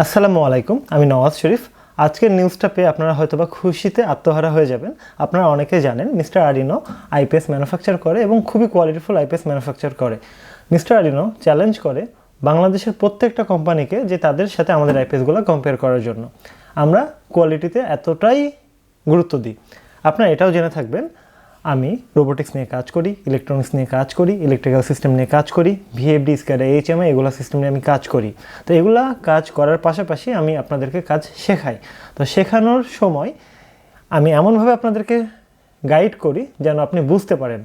আসসালামু আলাইকুম, আমি নওয়াজ শরীফ। আজকের নিউজটা পেয়ে আপনারা হয়তোবা খুশিতে আত্মহারা হয়ে যাবেন। আপনারা অনেকে জানেন, মিস্টার আরিনো আইপিএস ম্যানুফ্যাকচার করে এবং খুবই কোয়ালিটিফুল আইপিএস ম্যানুফ্যাকচার করে। মিস্টার আরিনো চ্যালেঞ্জ করে বাংলাদেশের প্রত্যেকটা কোম্পানিকে যে তাদের সাথে আমাদের আইপিএসগুলো কম্পেয়ার করার জন্য। আমরা কোয়ালিটিতে এতটাই গুরুত্ব দিই। আপনারা এটাও জেনে থাকবেন আমি রোবোটিক্স নিয়ে কাজ করি ইলেকট্রনিক্স নিয়ে কাজ করি ইলেকট্রিক্যাল সিস্টেম নিয়ে কাজ করি ভিএফডি স্ক্যাডা এইচএমআই এগুলো সিস্টেম নিয়ে আমি কাজ করি। তো এগুলা কাজ করার পাশাপাশি আমি আপনাদেরকে কাজ শেখাই। তো শেখানোর সময় আমি এমনভাবে আপনাদেরকে গাইড করি যেন আপনি বুঝতে পারেন।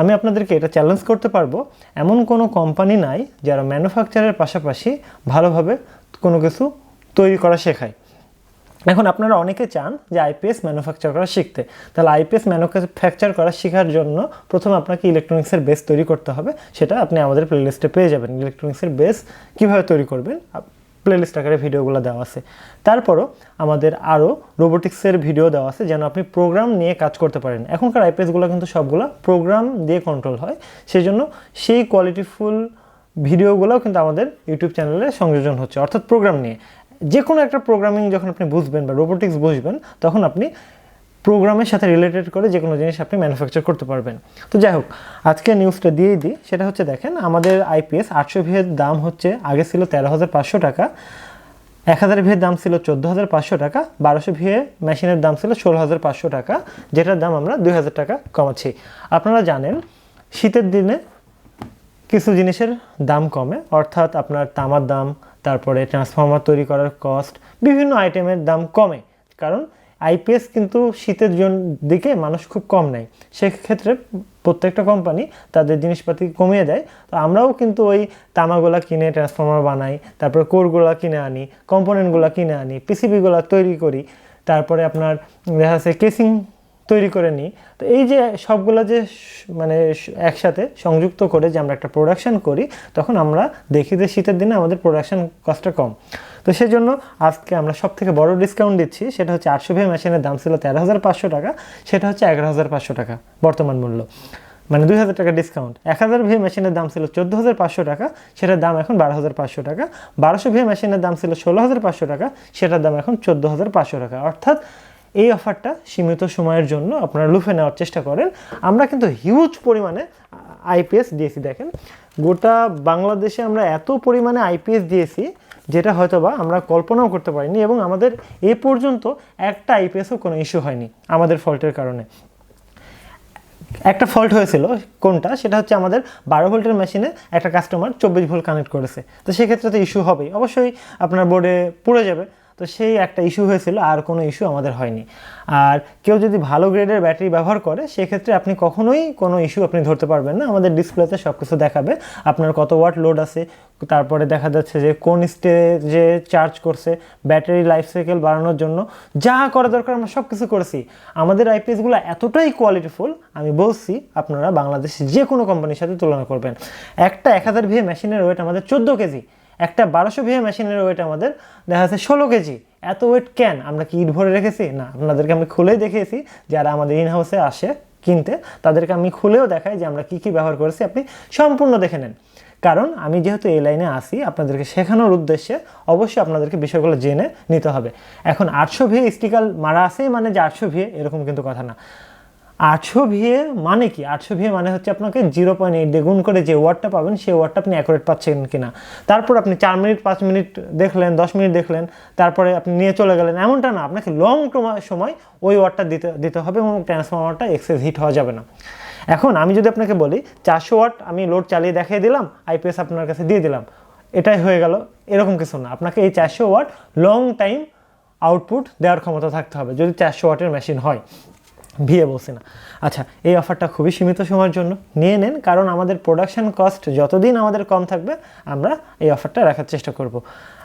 আমি আপনাদেরকে এটা চ্যালেঞ্জ করতে পারব, এমন কোনো কোম্পানি নাই যারা ম্যানুফ্যাকচারের পাশাপাশি ভালোভাবে কোনো কিছু তৈরি করা শেখায়। এখন আপনারা অনেকে চান যে আইপিএস ম্যানুফ্যাকচার করা শিখতে। তাহলে আইপিএস ম্যানুফ্যাকচার করা শেখার জন্য প্রথমে আপনাকে ইলেকট্রনিক্সের বেস তৈরি করতে হবে। সেটা আপনি আমাদের প্লেলিস্টে পেয়ে যাবেন। ইলেকট্রনিক্সের বেস কীভাবে তৈরি করবেন? প্লেলিস্ট আকারে ভিডিওগুলো দেওয়া আছে। তারপরও আমাদের আরও রোবোটিক্সের ভিডিও দেওয়া আছে, যেন আপনি প্রোগ্রাম নিয়ে কাজ করতে পারেন। এখনকার আইপিএসগুলো কিন্তু সবগুলো প্রোগ্রাম দিয়ে কন্ট্রোল হয়। সেই জন্য সেই কোয়ালিটিফুল ভিডিওগুলোও কিন্তু আমাদের ইউটিউব চ্যানেলে সংযোজন হচ্ছে, অর্থাৎ প্রোগ্রাম নিয়ে। যে কোনো একটা প্রোগ্রামিং যখন আপনি বুঝবেন বা রোবোটিক্স বুঝবেন, তখন আপনি প্রোগ্রামের সাথে রিলেটেড করে যে কোনো জিনিস আপনি ম্যানুফ্যাকচার করতে পারবেন। তো যাই হোক, আজকে নিউজটা দিয়েই দিই। সেটা হচ্ছে দেখেন, আমাদের আইপিএস আটশো ভিয়ের দাম হচ্ছে, আগে ছিল তেরো হাজার পাঁচশো টাকা, এক হাজার ভিয়ের দাম ছিল চোদ্দ হাজার পাঁচশো টাকা, বারোশো ভিয়ে মেশিনের দাম ছিল ষোলো হাজার পাঁচশো টাকা, যেটার দাম আমরা দুই হাজার টাকা কমাচ্ছি। আপনারা জানেন, শীতের দিনে কিছু জিনিসের দাম কমে, অর্থাৎ আপনার তামার দাম তারপরে ট্রান্সফর্মার তৈরি করার কস্ট বিভিন্ন আইটেমের দাম কমে। কারণ আইপিএস কিন্তু শীতের দিকে মানুষ খুব কম নেয়। সেক্ষেত্রে প্রত্যেকটা কোম্পানি তাদের জিনিসপাতি কমিয়ে দেয়। তো আমরাও কিন্তু ওই তামাগুলা কিনে ট্রান্সফর্মার বানাই, তারপরে কোরগুলো কিনে আনি কম্পোনেন্টগুলো কিনে আনি পিসিবিগুলো তৈরি করি। তারপরে আপনার দেখা যাচ্ছে কেসিং তৈরি করে নিই। তো এই যে সবগুলো যে মানে একসাথে সংযুক্ত করে যে আমরা একটা প্রোডাকশন করি, তখন আমরা দেখি যে শীতের দিনে আমাদের প্রোডাকশান কস্টটা কম। তো সেজন্য আজকে আমরা সব থেকে বড় ডিসকাউন্ট দিচ্ছি, সেটা হচ্ছে আটশো ভি মেশিনের দাম ছিল তেরো হাজার পাঁচশো টাকা, সেটা হচ্ছে এগারো হাজার পাঁচশো টাকা বর্তমান মূল্য। মানে দুই হাজার টাকা ডিসকাউন্ট এক হাজার ভি মেশিনের দাম ছিল চোদ্দ হাজার পাঁচশো টাকা, সেটার দাম এখন বারো হাজার পাঁচশো টাকা। বারোশো ভি মেশিনের দাম ছিল ষোলো হাজার পাঁচশো টাকা, সেটার দাম এখন চোদ্দ হাজার পাঁচশো টাকা। অর্থাৎ এই অফারটা সীমিত সময়ের জন্য আপনারা লুফে নেওয়ার চেষ্টা করেন। আমরা কিন্তু হিউজ পরিমাণে আইপিএস দিয়েছি, দেখেন। গোটা বাংলাদেশে আমরা এত পরিমাণে আইপিএস দিয়েছি, যেটা হয়তোবা আমরা কল্পনাও করতে পারিনি এবং আমাদের এ পর্যন্ত একটা আইপিএসও কোনো ইস্যু হয়নি আমাদের ফল্টের কারণে। একটা ফল্ট হয়েছিল কোনটা? সেটা হচ্ছে আমাদের বারো ভোল্টের মেশিনে একটা কাস্টমার চব্বিশ ভোল্ট কানেক্ট করেছে। তো সেক্ষেত্রে তো ইস্যু হবেই। অবশ্যই আপনার বোর্ডে পড়ে যাবে। তো সেই একটা ইস্যু হয়েছিল, আর কোনো ইস্যু আমাদের হয়নি। আর কেউ যদি ভালো গ্রেডের ব্যাটারি ব্যবহার করে, সেক্ষেত্রে আপনি কখনোই কোনো ইস্যু আপনি ধরতে পারবেন না। আমাদের ডিসপ্লেতে সব কিছু দেখাবে। আপনার কত ওয়াট লোড আছে, তারপরে দেখা যাচ্ছে যে কোন স্টেজে চার্জ করছে ব্যাটারি লাইফ সাইকেল বাড়ানোর জন্য। যা করা দরকার, আমরা সব কিছু করেছি। আমাদের আইপিএসগুলো এতটাই কোয়ালিটিফুল আমি বলছি আপনারা বাংলাদেশে যে কোনো কোম্পানির সাথে তুলনা করবেন। একটা এক হাজার ভিএ মেশিনের ওয়েট আমাদের চোদ্দ কেজি। একটা বারোশো ভিএ মেশিনের ওয়েট আমাদের দেখা যাচ্ছে ষোলো কেজি। এত ওয়েট কেন? আমরা কি ইট ভরে রেখেছি? না, আপনাদেরকে আমি খুলেই দেখিয়েছি, যারা আমাদের ইন হাউসে আসে কিনতে, তাদেরকে আমি খুলেও দেখাই যে আমরা কি কি ব্যবহার করেছি, আপনি সম্পূর্ণ দেখে নেন। কারণ আমি যেহেতু এই লাইনে আসি আপনাদেরকে শেখানোর উদ্দেশ্যে অবশ্যই আপনাদেরকে বিষয়গুলো জেনে নিতে হবে। এখন আটশো ভিএ স্টিকাল মারা আছে মানে যে আটশো ভিএ, এরকম কিন্তু কথা না। আটশো ভিএ মানে কি? আটশো ভিএ মানে হচ্ছে আপনাকে জিরো পয়েন্ট এইট দিয়ে করে যে ওয়ার্ডটা পাবেন, সেই ওয়ার্ডটা আপনি অ্যাকুরেট পাচ্ছেন কিনা। তারপর আপনি চার মিনিট পাঁচ মিনিট দেখলেন, দশ মিনিট দেখলেন, তারপরে আপনি নিয়ে চলে গেলেন। এমনটা না, আপনাকে লং সময় ওই ওয়ার্ডটা দিতে দিতে হবে এবং ট্রান্সফর্মারটা এক্সেস হিট হওয়া যাবে না। এখন আমি যদি আপনাকে বলি, চারশো ওয়াট আমি লোড চালিয়ে দেখিয়ে দিলাম আইপিএস আপনার কাছে দিয়ে দিলাম, এটাই হয়ে গেল, এরকম কিছু না। আপনাকে এই চারশো ওয়াট লং টাইম আউটপুট দেওয়ার ক্ষমতা থাকতে হবে, যদি চারশো ওয়াটের মেশিন হয়। ভিএ বলছি না। আচ্ছা এই অফারটা খুবই সীমিত সময়ের জন্য। নিয়ে নেন, কারণ আমাদের প্রোডাকশান কস্ট যতদিন আমাদের কম থাকবে, আমরা এই অফারটা রাখার চেষ্টা করব।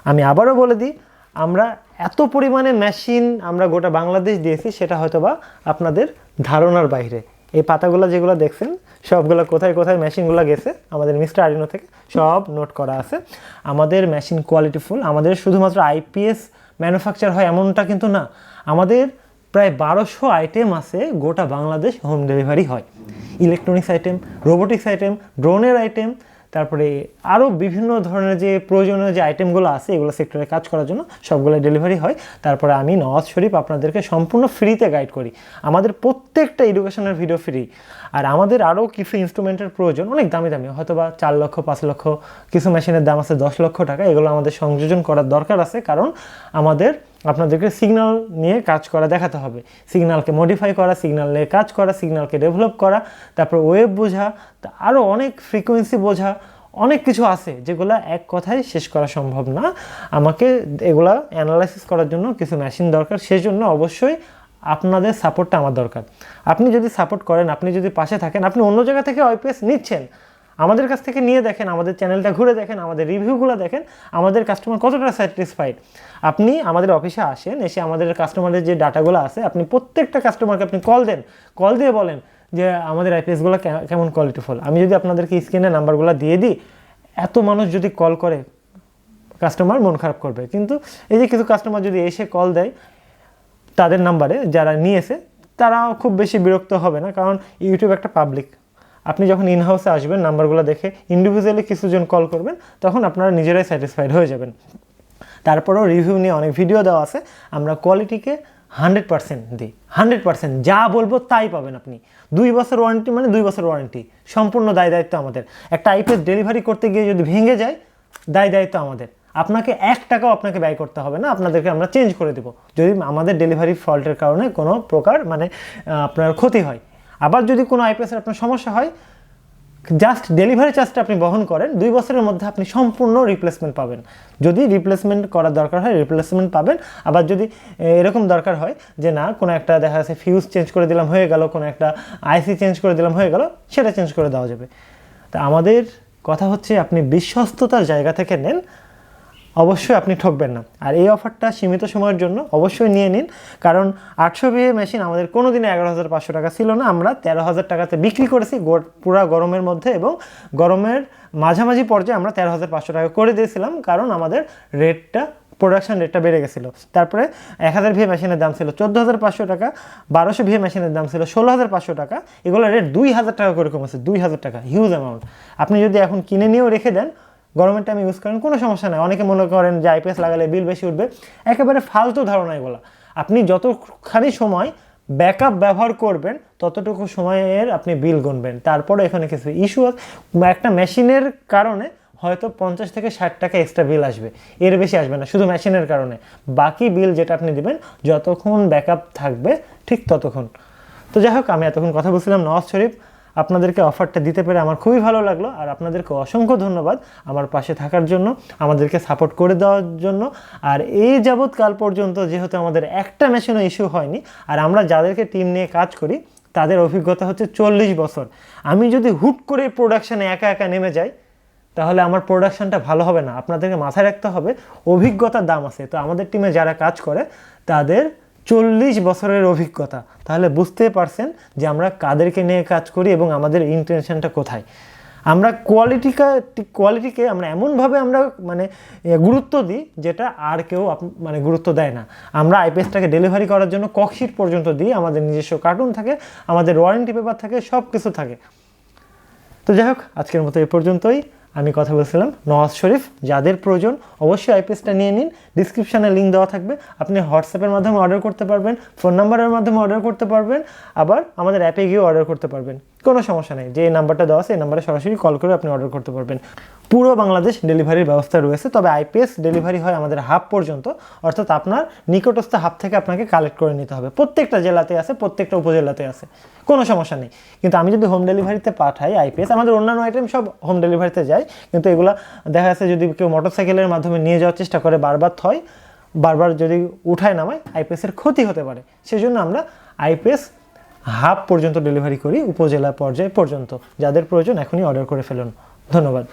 আমি আবারও বলে দিই, আমরা এত পরিমাণে মেশিন আমরা গোটা বাংলাদেশ দিয়েছি, সেটা হয়তো বা আপনাদের ধারণার বাইরে। এই পাতাগুলো যেগুলো দেখছেন, সবগুলো কোথায় কোথায় মেশিনগুলো গেছে, আমাদের মিস্টার আরিনো থেকে সব নোট করা আছে। আমাদের মেশিন কোয়ালিটিফুল আমাদের শুধুমাত্র আইপিএস ম্যানুফ্যাকচার হয় এমনটা কিন্তু না। আমাদের প্রায় বারোশো আইটেম আছে, গোটা বাংলাদেশ হোম ডেলিভারি হয়। ইলেকট্রনিক্স আইটেম, রোবোটিক্স আইটেম, ড্রোনের আইটেম, তারপরে আরও বিভিন্ন ধরনের যে প্রয়োজনীয় যে আইটেমগুলো আছে, এগুলো সেক্টরে কাজ করার জন্য সবগুলো ডেলিভারি হয়। তারপরে আমি নওয়াজ শরীফ আপনাদেরকে সম্পূর্ণ ফ্রিতে গাইড করি। আমাদের প্রত্যেকটা এডুকেশনের ভিডিও ফ্রি আর আমাদের আরও কিছু ইনস্ট্রুমেন্টের প্রয়োজন, অনেক দামি দামি হয়তো বা চার লক্ষ, পাঁচ লক্ষ, কিছু মেশিনের দাম আছে দশ লক্ষ টাকা, এগুলো আমাদের সংযোজন করার দরকার আছে। কারণ আমাদের আপনাদেরকে সিগন্যাল নিয়ে কাজ করা দেখাতে হবে। সিগন্যালকে মডিফাই করা সিগন্যাল নিয়ে কাজ করা সিগন্যালকে ডেভেলপ করা, তারপর ওয়েব বোঝা আরও অনেক ফ্রিকোয়েন্সি বোঝা, অনেক কিছু আছে যেগুলো এক কথায় শেষ করা সম্ভব না। আমাকে এগুলা অ্যানালাইসিস করার জন্য কিছু মেশিন দরকার, সেজন্য অবশ্যই আপনাদের সাপোর্টটা আমার দরকার। আপনি যদি সাপোর্ট করেন, আপনি যদি পাশে থাকেন, আপনি অন্য জায়গা থেকে ওয়াইপিএস নিচ্ছেন আমাদের কাছ থেকে নিয়ে দেখেন, আমাদের চ্যানেলটা ঘুরে দেখেন, আমাদের রিভিউগুলো দেখেন, আমাদের কাস্টমার কতটা স্যাটিসফাইড আপনি আমাদের অফিসে আসেন, এসে আমাদের কাস্টমারের যে ডাটাগুলো আছে, আপনি প্রত্যেকটা কাস্টমারকে আপনি কল দেন। কল দিয়ে বলেন যে, আমাদের আইপিএসগুলো কেমন কোয়ালিটিফুল আমি যদি আপনাদেরকে স্ক্রিনে নাম্বারগুলো দিয়ে দিই, এত মানুষ যদি কল করে কাস্টমার মন খারাপ করবে। কিন্তু এই যে কিছু কাস্টমার যদি এসে কল দেয়, তাদের নাম্বারে যারা নিয়েছে তারা খুব বেশি বিরক্ত হবে না, কারণ ইউটিউব একটা পাবলিক আপনি যখন ইন হাউসে আসবেন, নাম্বারগুলো দেখে ইন্ডিভিজুয়ালি কিছুজন কল করবেন, তখন আপনারা নিজেরাই স্যাটিসফাইড হয়ে যাবেন। তারপরেও রিভিউ নিয়ে অনেক ভিডিও দেওয়া আছে, আমরা কোয়ালিটিকে হান্ড্রেড পার্সেন্ট দিই। হান্ড্রেড পার্সেন্ট যা বলব তাই পাবেন আপনি। দুই বছর ওয়ারেন্টি মানে দুই বছর ওয়ারেন্টি সম্পূর্ণ দায় দায়িত্ব আমাদের। একটা আইপিএস ডেলিভারি করতে গিয়ে যদি ভেঙে যায়, দায় দায়িত্ব আমাদের। আপনাকে এক টাকাও আপনাকে ব্যয় করতে হবে না, আপনাদেরকে আমরা চেঞ্জ করে দেবো। যদি আমাদের ডেলিভারি ফল্টের কারণে কোনো প্রকার মানে আপনার ক্ষতি হয় আবার যদি কোনো আইপিএসের আপনার সমস্যা হয় জাস্ট ডেলিভারি চার্জটা আপনি বহন করেন, দুই বছরের মধ্যে আপনি সম্পূর্ণ রিপ্লেসমেন্ট পাবেন। যদি রিপ্লেসমেন্ট করার দরকার হয় রিপ্লেসমেন্ট পাবেন। আবার যদি এরকম দরকার হয় যে না, কোনো একটা দেখা যাচ্ছে ফিউজ চেঞ্জ করে দিলাম, হয়ে গেল, কোনো একটা আইসি চেঞ্জ করে দিলাম, হয়ে গেল, সেটা চেঞ্জ করে দেওয়া যাবে। তা আমাদের কথা হচ্ছে আপনি বিশ্বস্ততার জায়গা থেকে নেন অবশ্যই আপনি ঠকবেন না। আর এই অফারটা সীমিত সময়ের জন্য অবশ্যই নিয়ে নিন। কারণ আটশো বিয়ে মেশিন আমাদের কোনো দিনে এগারো হাজার পাঁচশো টাকা ছিল না। আমরা তেরো হাজার টাকাতে বিক্রি করেছি পুরা গরমের মধ্যে এবং গরমের মাঝামাঝি পর্যায়ে আমরা তেরো হাজার পাঁচশো টাকা করে দিয়েছিলাম। কারণ আমাদের রেটটা প্রোডাকশন রেটটা বেড়ে গেছিল। তারপরে এক হাজার ভিএ মেশিনের দাম ছিল চোদ্দ হাজার পাঁচশো টাকা, বারোশো ভিএ মেশিনের দাম ছিল ষোলো হাজার পাঁচশো টাকা। এগুলো রেট দুই হাজার টাকা করে কমেছে, দুই হাজার টাকা হিউজ অ্যামাউন্ট আপনি যদি এখন কিনে নিয়েও রেখে দেন গরমের টাইমে ইউজ করেন, কোনো সমস্যা নাই। অনেকে মনে করেন যে আইপিএস লাগালে বিল বেশি উঠবে। একেবারে ফালতু ধারণা এগুলো। আপনি যতখানি সময় ব্যাকআপ ব্যবহার করবেন, ততটুকু সময়ের আপনি বিল গুনবেন। তারপরে এখানে কিছু ইস্যু একটা মেশিনের কারণে হয়তো পঞ্চাশ থেকে ষাট টাকা এক্সট্রা বিল আসবে। এর বেশি আসবে না, শুধু মেশিনের কারণে। বাকি বিল যেটা আপনি দিবেন, যতক্ষণ ব্যাকআপ থাকবে, ঠিক ততক্ষণ। তো যাই হোক, আমি এতক্ষণ কথা বলছিলাম নওয়াজ শরীফ। আপনাদেরকে অফারটা দিতে পেরে আমার খুবই ভালো লাগল আর আপনাদেরকে অসংখ্য ধন্যবাদ আমার পাশে থাকার জন্য, আমাদেরকে সাপোর্ট করে দেওয়ার জন্য। আর এই যাবৎকাল পর্যন্ত যেহেতু আমাদের একটা মেশিনও ইস্যু হয়নি, আর আমরা যাদেরকে টিম নিয়ে কাজ করি, তাদের অভিজ্ঞতা হচ্ছে চল্লিশ বছর। আমি যদি হুট করে প্রোডাকশানে একা একা নেমে যাই, তাহলে আমার প্রোডাকশানটা ভালো হবে না। আপনাদেরকে মাথায় রাখতে হবে, অভিজ্ঞতার দাম আছে। তো আমাদের টিমে যারা কাজ করে, তাদের চল্লিশ বছরের অভিজ্ঞতা। তাহলে বুঝতে পারছেন যে আমরা কাদেরকে নিয়ে কাজ করি এবং আমাদের ইন্টেনশনটা কোথায়। আমরা কোয়ালিটিকা কোয়ালিটিকে আমরা এমনভাবে আমরা মানে গুরুত্ব দিই যেটা আর কেউ মানে গুরুত্ব দেয় না। আমরা আইপিএসটাকে ডেলিভারি করার জন্য ককশিট পর্যন্ত দিই, আমাদের নিজস্ব কার্টুন থাকে, আমাদের ওয়ারেন্টি পেপার থাকে সব কিছু থাকে। তো যাই হোক, আজকের মতো এ পর্যন্তই। আমি কথা বলছিলাম, নওয়াজ শরীফ, যাদের প্রয়োজন অবশ্যই আইপিএসটা নিয়ে নিন। ডিসক্রিপশানে লিঙ্ক দেওয়া থাকবে। আপনি হোয়াটসঅ্যাপের মাধ্যমে অর্ডার করতে পারবেন ফোন নাম্বারের মাধ্যমে অর্ডার করতে পারবেন, আবার আমাদের অ্যাপে গিয়ে অর্ডার করতে পারবেন। কোনো সমস্যা নেই। যে নাম্বারটা দেওয়া আছে, এই নাম্বারে সরাসরি কল করে আপনি অর্ডার করতে পারবেন। পুরো বাংলাদেশ ডেলিভারির ব্যবস্থা রয়েছে, তবে আইপিএস ডেলিভারি হয় আমাদের হাব পর্যন্ত, অর্থাৎ আপনার নিকটস্থ হাব থেকে আপনাকে কালেক্ট করে নিতে হবে। প্রত্যেকটা জেলাতে আছে, প্রত্যেকটা উপজেলাতে আছে, কোনো সমস্যা নেই। কিন্তু আমি যদি হোম ডেলিভারিতে পাঠাই আইপিএস আমাদের অন্যান্য আইটেম সব হোম ডেলিভারিতে যায়, কিন্তু এগুলো দেখা যাচ্ছে যদি কেউ মোটরসাইকেলের মাধ্যমে নিয়ে যাওয়ার চেষ্টা করে, বারবার থয়, বারবার যদি উঠায় নামায় আইপিএসের ক্ষতি হতে পারে। সেজন্য আমরা আইপিএস হাব পর্যন্ত ডেলিভারি করি উপজেলা পর্যায় পর্যন্ত। যাদের প্রয়োজন এখনই অর্ডার করে ফেলুন। ধন্যবাদ।